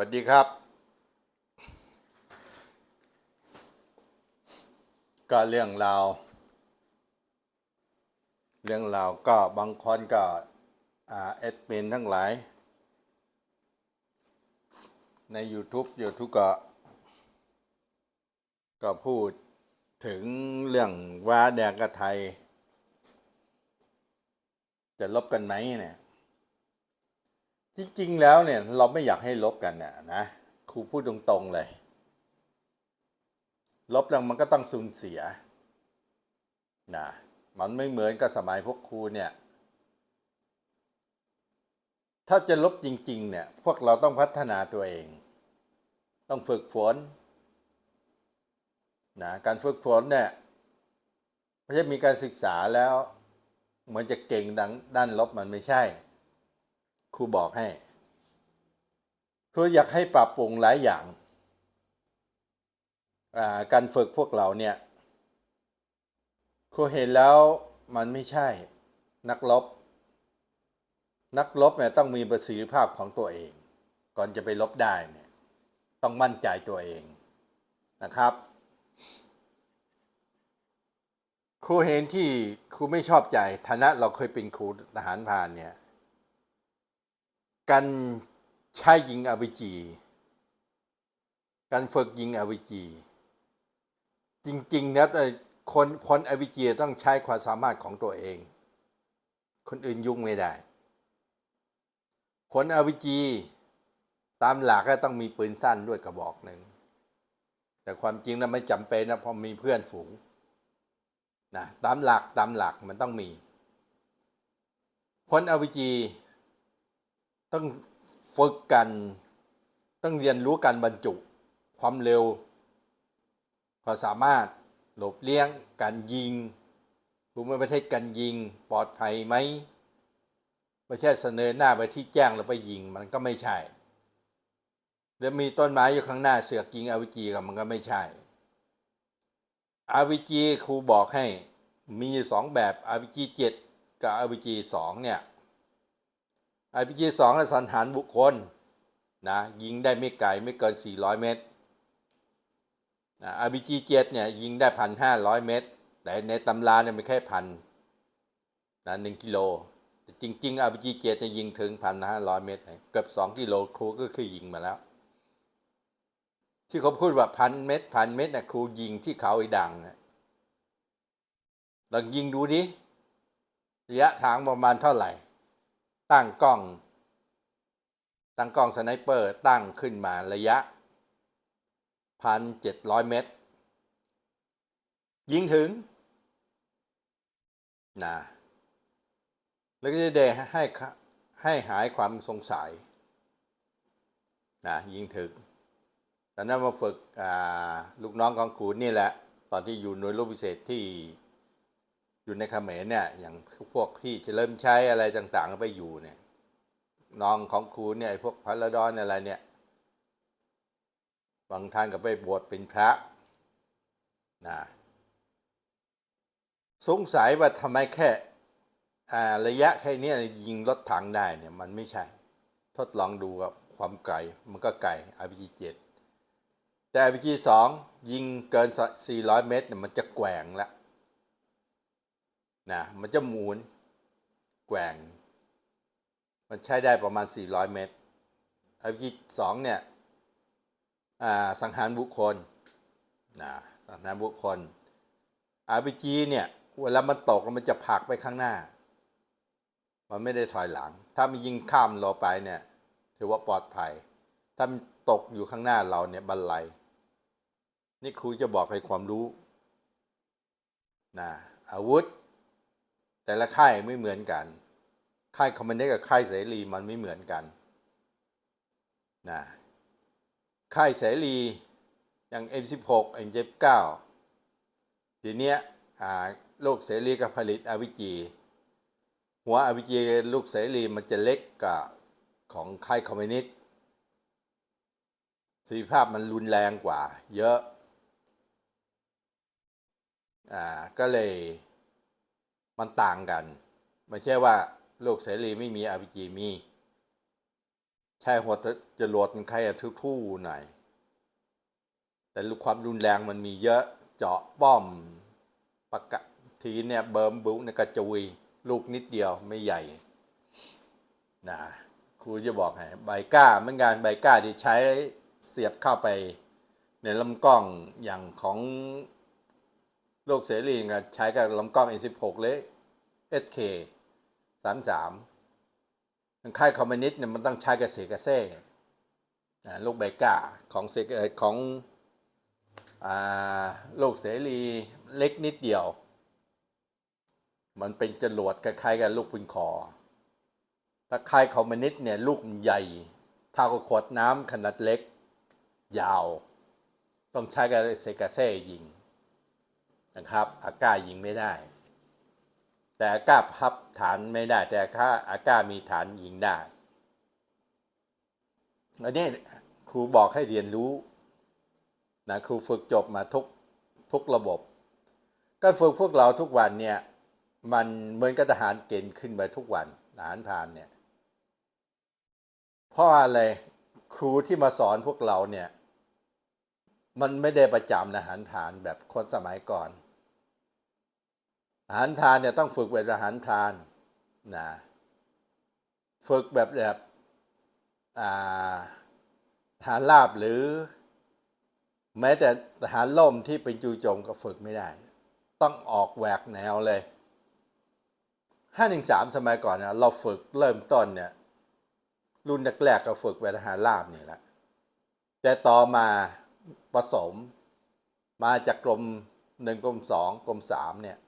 วัสดีครับ ก็เรื่องราว เรื่องราวก็บางคนก็อ่าแอดมินทั้งหลาย ใน YouTube YouTube ก็ ก็พูดถึงเรื่องว่าแดงกับไทย จะลบกันไหมเนี่ย จริงๆแล้วเนี่ยเราไม่อยากให้ลบกันนะนะครูพูดตรงๆเลย ลบแล้วมันก็ต้องสูญเสียนะมันไม่เหมือนกับสมัยพวกครูเนี่ย ถ้าจะลบจริง ๆ เนี่ย พวกเราต้องพัฒนาตัวเอง ต้องฝึกฝนนะการฝึกฝนเนี่ยไม่ใช่มีการศึกษาแล้ว เหมือนจะเก่งดังด้านลบมันไม่ใช่ ครูบอกให้ ครูอยากให้ปรับปรุงหลายอย่างาการฝึกพวกเราเนี่ย ครูเห็นแล้วมันไม่ใช่นักรบนักรบเนี่ยต้องมีประสิทธิภาพของตัวเอง ก่อนจะไปลบได้เนี่ยต้องมั่นใจตัวเองนะครับครูเห็นที่ครูไม่ชอบใจฐานะเราเคยเป็นครูทหารพานเนี่ย การใช้ยิงอาวิจี การฝึกยิงอาวิจี จริงๆนะแต่คนพลอาวิจีต้องใช้ความสามารถของตัวเอง คนอื่นยุ่งไม่ได้ผลอาวิจี ตามหลักก็ต้องมีปืนสั้นด้วยกระบอกหนึ่ง แต่ความจริงนะไม่จำเป็นนะเพราะมีเพื่อนฝูงนะตามหลักตามหลักมันต้องมีผลอาวิจี ต้องฝึกกัน ต้องเรียนรู้การบรรจุ ความเร็วความสามารถหลบเลี่ยงการยิงภูมิประเทศการยิงปลอดภัยไหมไม่ใช่เสนอหน้าไปที่แจ้งแล้วไปยิงมันก็ไม่ใช่แล้วมีต้นไม้อยู่ข้างหน้าเสือกยิงอาวิจีกับมันก็ไม่ใช่อาวิจีครูบอกให้มีสองแบบอาวิจีเจ็ดกับอาวิจีสองเนี่ย RPG 2และสันหารบุคคลนะยิงได้ไม่ไกลไม่เกิน 400 เมตรนะ RPG 7เนี่ยยิงได้ 1,500 เมตร แต่ในตำราเนี่ยไม่แค่พันนะ1กิโลแต่จริงๆ RPG 7เนี่ยยิงถึง 1,500 เมตร เกือบ 2 กิโลครูก็คือยิงมาแล้ว ที่เขาพูดว่าพันเมตรพันเมตรนะครูยิงที่เขาไอ้ดังนะลองยิงดูดิระยะทางประมาณเท่าไหร่ ตั้งกล้อง ตั้งกล้องสไนเปอร์ตั้งขึ้นมาระยะพันเจ็ดร้อยเมตร ยิงถึงนะแล้วก็จะได้ให้ให้หายความสงสัยนะยิงถึงตอนนั้นมาฝึกลูกน้องของครูนี่แหละ ตอนที่อยู่หน่วยรบพิเศษที่ อยู่ในเขมรเนี่ยอย่างพวกพี่จะเริ่มใช้อะไรต่างๆไปอยู่เนี่ยน้องของครูเนี่ยพวกพระดอนอะไรเนี่ย บางท่านก็ไปบวชเป็นพระนะสงสัยว่าทำไมแค่ระยะแค่นี้ยิงรถถังได้เนี่ยมันไม่ใช่ ทดลองดูกับความไกลมันก็ไกล RPG 7แต่ RPG 2 ยิงเกิน 400 เมตรเนี่ยมันจะแกว่งแล้ว นะมันจะหมุนแกว่ง มันใช้ได้ประมาณ 400 เมตร RPG 2เนี่ยสังหารบุคคลนะสังหารบุคคล RPG เนี่ยเวลามันตกมันจะผลักไปข้างหน้า มันไม่ได้ถอยหลัง ถ้ามันยิงข้ามเราไปเนี่ย ถือว่าปลอดภัย ถ้ามันตกอยู่ข้างหน้าเราเนี่ยบันไลนี่ครูจะบอกให้ความรู้นะอาวุธ แต่ละค่ายไม่เหมือนกัน ค่ายคอมมานเดกับค่ายเสรีมันไม่เหมือนกันนะค่ายเสรีอย่าง M16 M79 ทีเนี้ยลูกเสรีกับผลิตอวิจีหัวอวิจีลูกเสรีมันจะเล็กกับของค่ายคอมมิวนิสต์สีภาพมันรุนแรงกว่า เยอะ อ่า ก็เลย มันต่างกัน ไม่ใช่ว่าโลกเสรีไม่มี RPG มี ใช้หัวจรวดมันใครอะทู่หน่อย แต่ลูกความรุนแรงมันมีเยอะเจาะป้อมปะกะทีเนี่ยเบิร์มบุกในยกระจุย ลูกนิดเดียวไม่ใหญ่นะครูจะบอกให้ใบก้าเมือนกันใบก้าที่ใช้เสียบเข้าไป ในลำกล้องอย่างของ โลกเสรีก็ใช้กับลำกล้อง A16 เลย SK 33มันค่ายคอมมิวนิสต์เนี่ยมันต้องใช้กับเซกาเซ่ลูกใบก้าของเซกของอโลกเสรีเล็กนิดเดียว มันเป็นจรวดคล้ายๆกับลูกปืนคอถ้าค่ายคอมมิวนิสต์เนี่ยลูกใหญ่เท่ากับขวดน้ำขนาดเล็ก ยาว ต้องใช้กับเซกาเซ่ยิง นะครับอากายิงไม่ได้ แต่อากาพับฐานไม่ได้ แต่ถ้าอากามีฐานยิงได้อันนี้ครูบอกให้เรียนรู้นะครูฝึกจบมาทุกทุกระบบ การฝึกพวกเราทุกวันเนี่ยมันเหมือนกับทหารเกณฑ์ขึ้นไปทุกวันทหารพานเนี่ยเพราะอะไรครูที่มาสอนพวกเราเนี่ย มันไม่ได้ประจำทหารพานแบบคนสมัยก่อน ทหารพรานเนี่ยต้องฝึกเป็นทหารพรานนะฝึกแบบแบบอาหารราบหรือ แม้แต่ทหารล่มที่เป็นจูจมก็ฝึกไม่ได้ ต้องออกแหวกแนวเลยห้าหนึ่งสามสมัยก่อนเนี่ยเราฝึกเริ่มต้นเนี่ย รุ่นแรกๆก็ฝึกแบบทหารราบนี่แหละแต่ต่อมาผสมมาจากกรมหนึ่งกรมสองกรมสามเนี่ย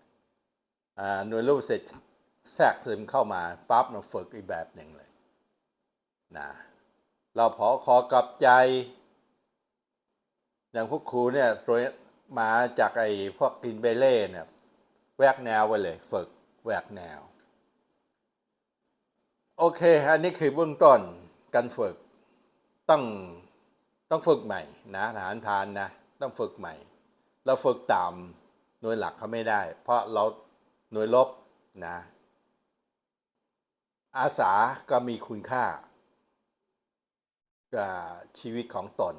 หน่วยรูปเสร็จแทรกซึมเข้ามาปั๊บมาฝึกอีกแบบหนึ่งเลยนะเราพอคอกลับใจ อย่างพวกครูเนี่ยตัวมาจากไอ้พวกกินเบเล่เนี่ยแวกแนวไปเลย ฝึกแวกแนว โอเค อันนี้คือเบื้องต้นการฝึกต้องต้องฝึกใหม่นะทหารพานนะ ต้องฝึกใหม่ เราฝึกตามหน่วยหลักเขาไม่ได้ เพราะเรา หน่วยลบนะอาสาก็มีคุณค่ากับชีวิตของตน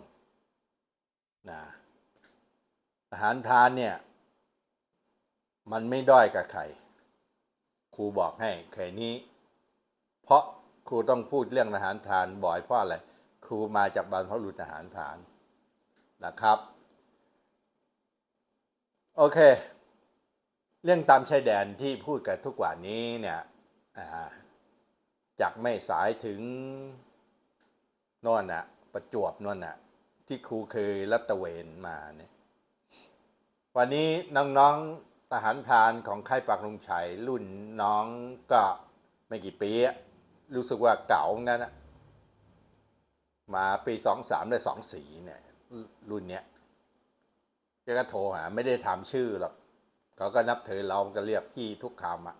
นะทหารพานเนี่ย มันไม่ด้อยกับใครครูบอกให้แค่นี้ เพราะครูต้องพูดเรื่องทหารพานบ่อยเพราะอะไรครูมาจากบรรพบุรุษทหารพานนะครับ โอเค เรื่องตามชายแดนที่พูดกันทุกวันนี้เนี่ยจากไม่สายถึงน่นน่ะประจวบน่นน่ะที่ครูเคยรัตเวนมาเนี่ยวันนี้น้องๆทหารพรานของค่ายปักลุงชัยรุ่นน้องก็ไม่กี่ปีรู้สึกว่าเก่างั้นนะมาปีสองสามได้สองสีเนี่ยรุ่นเนี้ยแกก็โทรหาไม่ได้ถามชื่อหรอก เขาก็นับถือเราก็เรียกพี่ทุกคำอะ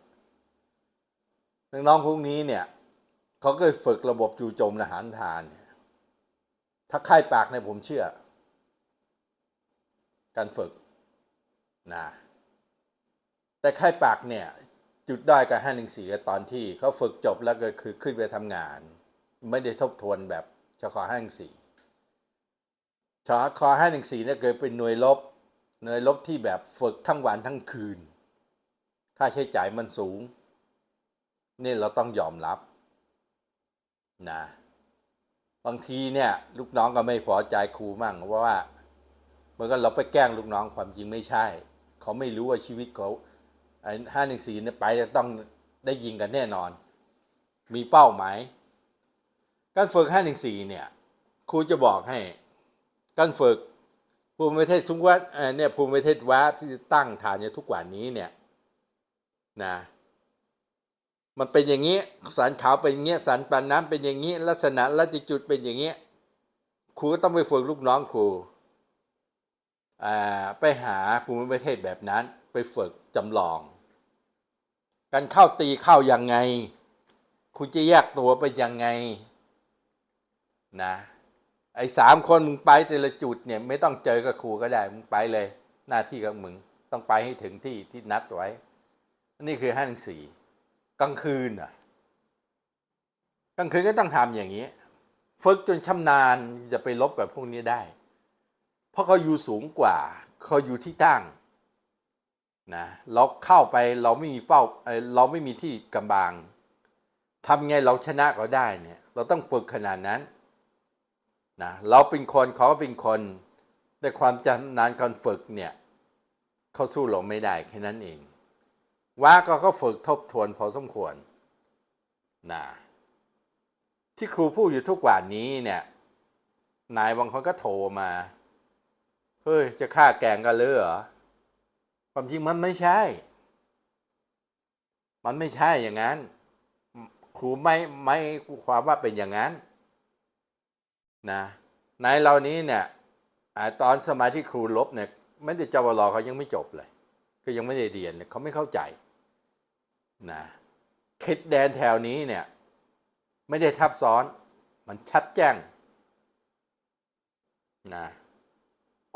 น้องๆพวกนี้เนี่ยเขาก็ฝึกระบบจูโจมทหารพรานเนี่ยถ้าค่ายปากเนี่ยผมเชื่อ การฝึกนะแต่ค่ายปากเนี่ย จุดได้อยกับห้าหนึ่งสี่ตอนที่เขาฝึกจบแล้วก็คือขึ้นไปทำงาน ไม่ได้ทบทวนแบบชคห้าหนึ่งสี่ชคห้าหนึ่งสี่เนี่ยเกิดเป็นหน่วยลบ หน่วยลบที่แบบฝึกทั้งวันทั้งคืน ค่าใช้จ่ายมันสูง นี่เราต้องยอมรับนะบางทีเนี่ยลูกน้องก็ไม่พอใจครูมั่งเพราะว่าเมื่อก็เราไปแกล้งลูกน้องความจริงไม่ใช่ เขาไม่รู้ว่าชีวิตเขาห้าหนึ่งสี่เนี่ยไปจะต้องได้ยิงกันแน่นอน มีเป้าหมายการฝึกห้าหนึ่งสี่เนี่ยครูจะบอกให้ การฝึก ภูมิประเทศสมวัตเนี่ยภูมิประเทศวัดที่ตั้งฐานอยู่ทุกวันนี้เนี่ยนะมันเป็นอย่างนี้สารขาวเป็นอย่างเงี้ยสารปานน้ำเป็นอย่างนี้ ลักษณะลัติจุดเป็นอย่างเงี้ยครูก็ต้องไปฝึกลูกน้องครูไปหาภูมิประเทศแบบนั้น ไปฝึกจำลอง การเข้าตีเข้ายังไง คุณจะแยกตัวไปยังไงนะ ไอ้สามคนมึงไปแต่ละจุดเนี่ยไม่ต้องเจอกับครูก็ได้มึงไปเลย หน้าที่ของมึงต้องไปให้ถึงที่ที่นัดไว้ นี่คือห้าหนึ่งสี่กลางคืนอะกลางคืนก็ต้องทำอย่างนี้ ฝึกจนชำนาญจะไปลบกับพวกนี้ได้ เพราะเขาอยู่สูงกว่าเขาอยู่ที่ตั้งนะเราเข้าไปเราไม่มีเป้าเอ่อเราไม่มีที่กำบังทำไงเราชนะเขาได้เนี่ย เราต้องฝึกขนาดนั้น นะเราเป็นคนเขาก็เป็นคนแต่ความชำนาญการฝึกเนี่ยเขาสู้เราไม่ได้แค่นั้นเอง ว่าก็ก็ฝึกทบทวนพอสมควรนะที่ครูพูดอยู่ทุกวันนี้เนี่ยนายบางคนก็โทรมาเฮ้ยจะฆ่าแกงกันเลยเหรอความจริงมันไม่ใช่ มันไม่ใช่อย่างนั้น ครูไม่ไม่ความว่าเป็นอย่างนั้น นะในเหล่านี้เนี่ยอตอนสมัยที่ครูลบเนี่ยไม่ได้จวรเขายังไม่จบเลยก็ยังไม่ได้เรียนเลยเขาไม่เข้าใจนะเขตแดนแถวนี้เนี่ยไม่ได้ทับซ้อนมันชัดแจ้งนะ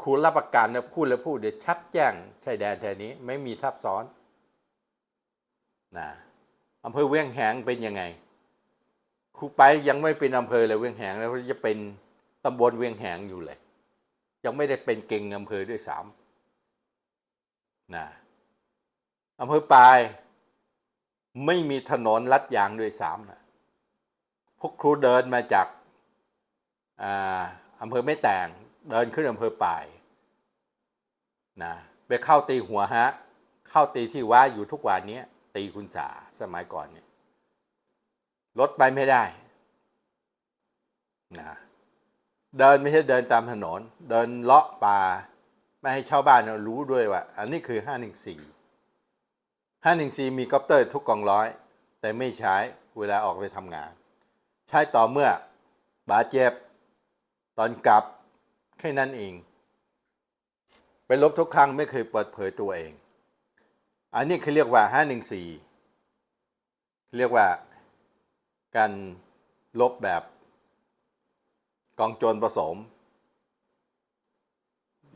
ครูรับประกันนะพูดแล้วพูดเดี๋ยวชัดแจ้งชายแดนแถวนี้ไม่มีทับซ้อนนะอำเภอเวียงแหงเป็นยังไง รูไปยังไม่เป็นอำเภอเลยเวียงแหงแล้วจะเป็นตำบลเวียงแหงอยู่เลย ยังไม่ได้เป็นเก่งอำเภอด้วยซ้ำนะอำเภอปลายไม่มีถนนลัดยางด้วยซ้ำนะพวกครูเดินมาจากอาอำเภอไม่แต่งเดินขึ้นอำเภอปลายนะไปเข้าตีหัวฮะ เข้าตีที่ว่าอยู่ทุกวันนี้ตีคุณสาสมัยก่อนเนี่ย รถไปไม่ได้นะเดินไม่ใช่เดินตามถนน เดินเลาะป่า ไม่ให้ชาวบ้านรารู้ด้วยว่า อันนี้คือ 514 514 มีกอปเตอร์ทุกกองร้อย แต่ไม่ใช้เวลาออกไปทำงาน ใช้ต่อเมื่อบาดเจ็บ ตอนกลับ แค่นั้นเองไปลบทุกครั้งไม่เคยเปิดเผยตัวเอง อันนี้คือเรียกว่า 514 เรียกว่า การลบแบบกองโจรผสม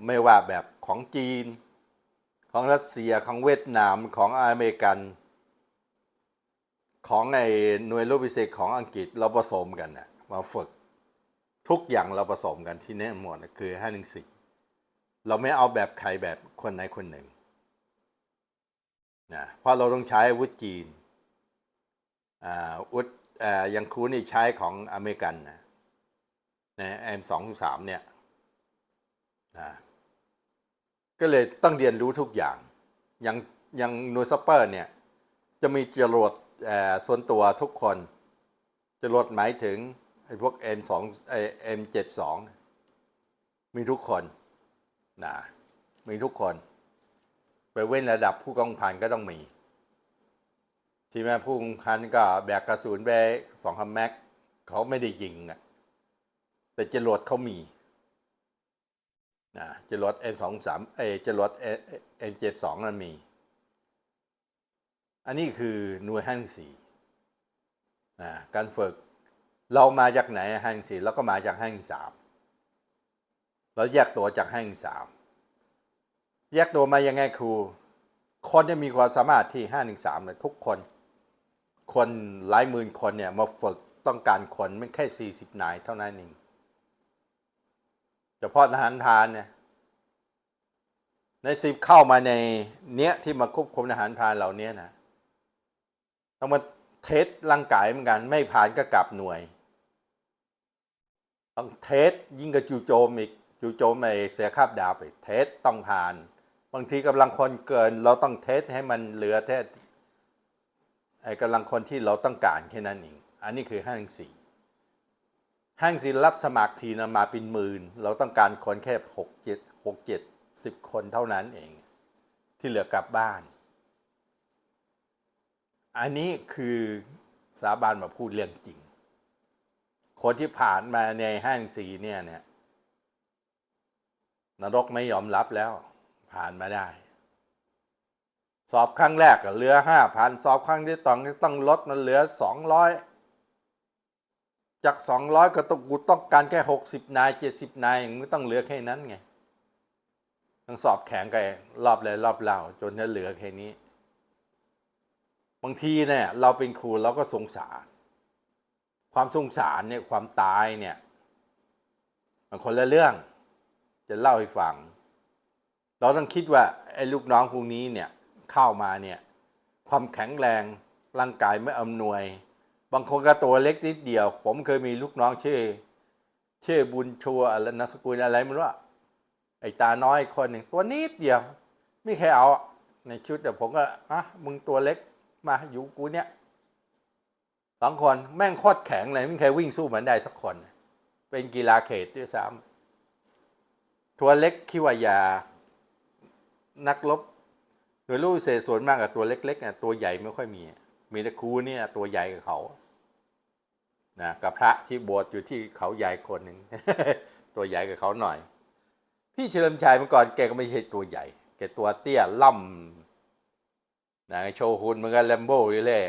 ไม่ว่าแบบของจีน ของรัสเซียของเวียดนามของอเมริกัน ของไอ้หน่วยรบพิเศษของอังกฤษเราผสมกันนะมาฝึกทุกอย่างเราผสมกันที่แน่หมดนะคือ514เราไม่เอาแบบใครแบบคนไหนคนหนึ่งนะเพราะเราต้องใช้อาวุธจีนอ่าอาวุธ อย่างครูนี่ใช้ของอเมริกันนะนะเอ็มสองสามเนี่ยนะก็เลยต้องเรียนรู้ทุกอย่าง อย่างอย่างนูซัปเปอร์เนี่ยจะมีจรวดส่วนตัวทุกคนจรวดหมายถึงไอ้พวก M2 ไอ้ M72 มีทุกคนนะมีทุกคน ไปเว้นระดับผู้กองพันก็ต้องมี ที่แม่ผู้กองพันก็แบกกระสุนไปสองคำแม็ก เขาไม่ได้ยิงอะแต่จรวดเขามีนะจรวด M23 เอจรวด M72 นั้นมี อันนี้คือหน่วยห้างสี่นะการฝึกเรามาจากไหนห้างสี่เราก็มาจากห้างสามเราแยกตัวจากห้างสามแยกตัวมายังไงครูคนจะมีความสามารถที่ห้าหนึ่งสามเลยทุกคน คนหลายหมื่นคนเนี่ยมาฝึกต้องการคนไม่แค่สี่สิบนายเท่านั้นเองเฉพาะทหารพรานเนี่ยในสิบเข้ามาในเนี้ยที่มาควบคุมทหารพรานเหล่านี้นะต้องมาเทสร่างกายเหมือนกัน ไม่ผ่านก็กลับหน่วยต้องเทสยิ่งกับจูโจมอีกจูโจมไอเสียคาบดาบอีกเทสต้องผ่าน บางทีกำลังคนเกิน เราต้องเทสให้มันเหลือเทส กำลังคนที่เราต้องการแค่นั้นเอง อันนี้คือห้างสี่ห้างศิลรับสมัครทีนะมาเป็นหมื่น เราต้องการคนแค่หกเจ็ดหกเจ็ดสิบคนเท่านั้นเอง ที่เหลือกลับบ้าน อันนี้คือสาบานมาพูดเรื่องจริง คนที่ผ่านมาในห้างสีเนี่ยเนี่ยนรกไม่ยอมรับแล้วผ่านมาได้ สอบครั้งแรกก็เหลือห้าพันสอบครั้งที่ต้องต้องลดมันเหลือสองร้อยจาก200ก็ต้องกูต้องการแค่60นาย70นายมึงต้องเหลือแค่นั้นไงต้องสอบแข็งกันรอบเลยรอบเล่าจนจะเหลือแค่นี้ บางทีเนี่ยเราเป็นครูเราก็สงสารคความสงสารเนี่ยความตายเนี่ยมันคนละเรื่อง จะเล่าให้ฟัง เราต้องคิดว่าไอ้ลูกน้องพวกนี้เนี่ย เข้ามาเนี่ยความแข็งแรงร่างกายไม่อำนวย บางคนก็ตัวเล็กนิดเดียว ผมเคยมีลูกน้องชื่อชื่อบุญชัวอะไรนามสกุลอะไรไม่รู้อะไอ้ตาน้อยคนหนึ่งตัวนิดเดียว ไม่เคยเอาในชุดแต่ผมก็อะมึงตัวเล็กมาอยู่กูเนี่ยสองคนแม่งโคตรแข็งเลยไม่เคยวิ่งสู้เหมันได้สักคน เป็นกีฬาเขตด้วยซ้ำตัวเล็กคิดว่ายา นักรบ โดยรู้พิเศษส่วนมากกับตัวเล็กๆเนี่ยตัวใหญ่ไม่ค่อยมี มีแต่ครูเนี่ยตัวใหญ่กับเขานะกับพระที่บวชอยู่ที่เขาใหญ่คนหนึ่งตัวใหญ่กับเขาหน่อย พี่เฉลิมชัยเมื่อก่อนแกก็ไม่ใช่ตัวใหญ่ แกตัวเตี้ยล่ำนะโชว์หุ่นเหมือนกันแลมโบ้อยู่เลย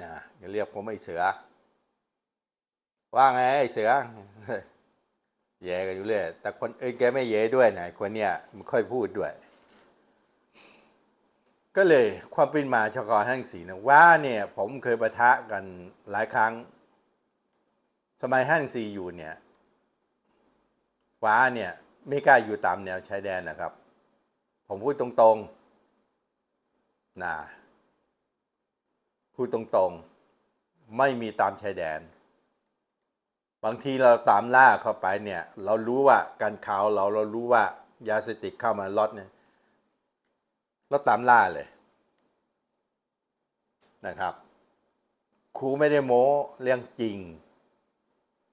นะเรียกผมไอ้เสือ ว่าไงไอ้เสือ แย่กันอยู่เลยแต่คนเอื่นแกไม่แย่ด้วยนะคนเนี้ยมันค่อยพูดด้วย ก็เลยความเป็นมาชกรทั้งสีนะว่าเนี่ย ผมเคยประทะกันหลายครั้ง สมัยห้างสีอยู่เนี่ยว้าเนี่ยไม่กล้าอยู่ตามแนวชายแดนนะครับ ผมพูดตรงๆนะพูดตรงๆ ไม่มีตามชายแดน บางทีเราตามล่าเข้าไปเนี่ยเรารู้ว่าการข่าวเราเรารู้ว่ายาเสพติดเข้ามาล็อตเนี่ยเราตามล่าเลยนะครับครูไม่ได้โม้เรื่องจริง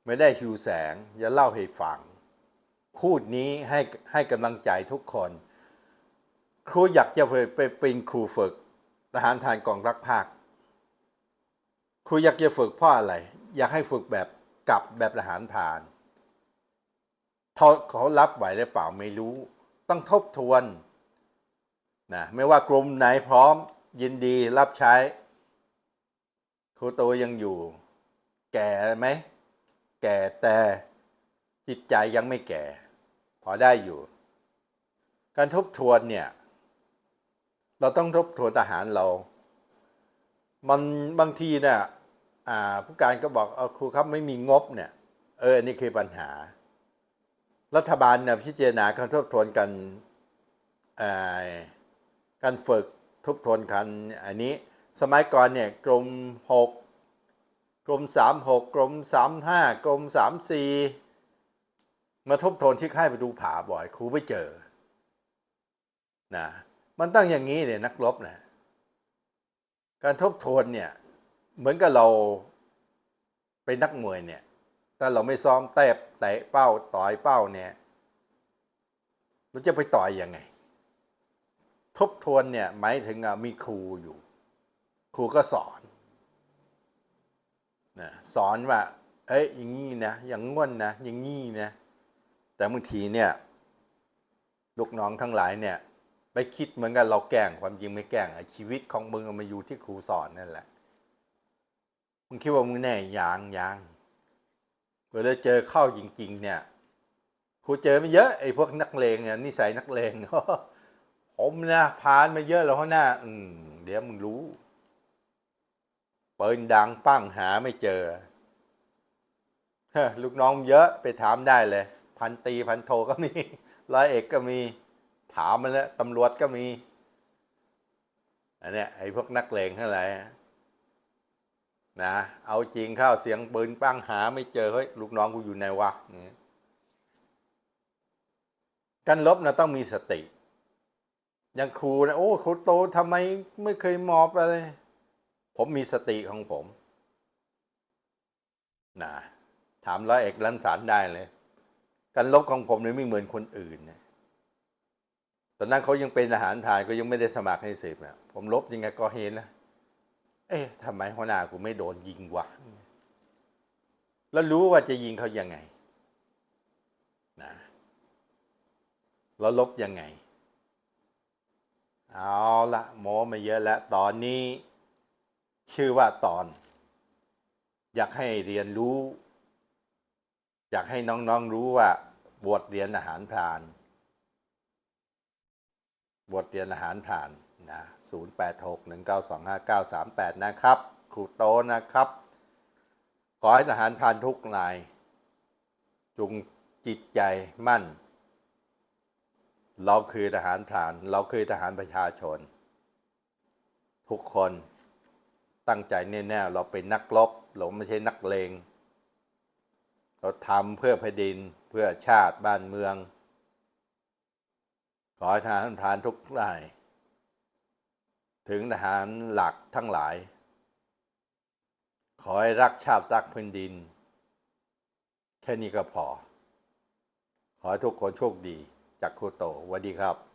ไม่ได้หิวแสงอย่าเล่าให้ฟังพูดนี้ให้ให้กำลังใจทุกคน ครูอยากจะไปเป็นครูฝึกทหารทานกองรักภาค ครูอยากจะฝึกเพราะอะไร อยากให้ฝึกแบบ กลับแบบทหารผ่านเขาเขารับไหวหรือเปล่าไม่รู้ ต้องทบทวนนะไม่ว่ากรมไหนพร้อมยินดีรับใช้ครูโตยังอยู่ แก่ไหม แก่แต่จิตใจยังไม่แก่ พอได้อยู่ การทบทวนเนี่ย เราต้องทบทวนทหารเรา มันบางทีเนี่ย ผู้การก็บอกอครูครับไม่มีงบเนี่ย เอออันนี่คือปัญหา รัฐบาลเนี่ยพิจารณาการทบทวนกันการฝึกทบทวนกันอันนี้ สมัยก่อนเนี่ยกรมหกกรมสามหกกรมสามห้ากรมสามสี่มาทบทวนที่ค่ายประตูผาบ่อย ครูไม่เจอนะมันตั้งอย่างนี้เนี่ยนักรบนะการทบทวนเนี่ย เหมือนกับเราเป็นนักมวยเนี่ย ถ้าเราไม่ซ้อมเตะเตะเป้าต่อยเป้าเนี่ยเราจะไปต่อยยังไง ทบทวนเนี่ยหมายถึงมีครูอยู่ ครูก็สอนนะสอนว่าเอ้ยอย่างนี้นะอย่างง่วนนะอย่างนี้นะแต่บางทีเนี่ยลูกน้องทั้งหลายเนี่ย ไปคิดเหมือนกันเราแกล้งความจริงไม่แกล้งชีวิตของมึงเอามาอยู่ที่ครูสอนนั่นแหละ มึงคิดว่ามึงแน่ยางยางเวลาเจอเข้าจริง ๆ เนี่ยครูเจอมาเยอะไอ้พวกนักเลงเนี่ยนิสัยนักเลงผมนะผ่านมาเยอะแล้วเขาหน้าอืมเดี๋ยวมึงรู้ปืนดังปั้งหาไม่เจอลูกน้องเยอะไปถามได้เลย พันตีพันโทก็มีร้อยเอกก็มี ถามมาแล้วตำรวจก็มีอันเนี้ยไอ้พวกนักเลงเท่าไหร่ นะเอาจริงเข้าเสียงปืนปั้งหาไม่เจอเฮ้ยลูกน้องกูอยู่ไหนวะการลบนะต้องมีสติ อย่างครูนะโอ้ครูโตทำไมไม่เคยมอบอะไร ผมมีสติของผมนะถามร้อยเอกลันสารได้เลย การลบของผมเนี่ยไม่เหมือนคนอื่นนะตอนนั้นเขายังเป็นอาหารทานก็ยังไม่ได้สมัครให้สิบนะผมลบยังไงก็เห็นนะ เอ๊ะทำไมหัวหน้ากูไม่โดนยิงวะแล้วรู้ว่าจะยิงเขายังไงนะแล้วลบยังไง เอาละโมมาเยอะแล้ว ตอนนี้ ชื่อว่าตอน อยากให้เรียนรู้ อยากให้น้องๆรู้ว่า บวชเรียนอาหารพรานบทเรียนอาหารผ่านนะ0861925938 นะครับครูโตนะครับ ขอให้ทหารพานทุกนายจงจิตใจมั่น เราคือทหารพราน เราคือทหารประชาชน ทุกคนตั้งใจแน่ๆเราเป็นนักรบเราไม่ใช่นักเลง เราทำเพื่อแผ่นดินเพื่อชาติบ้านเมือง ขอให้ทหารพรานทุกนาย ถึงทหารหลักทั้งหลาย ขอให้รักชาติรักแผ่นดิน แค่นี้ก็พอ ขอให้ทุกคนโชคดีจากครูโตสวัสดีครับ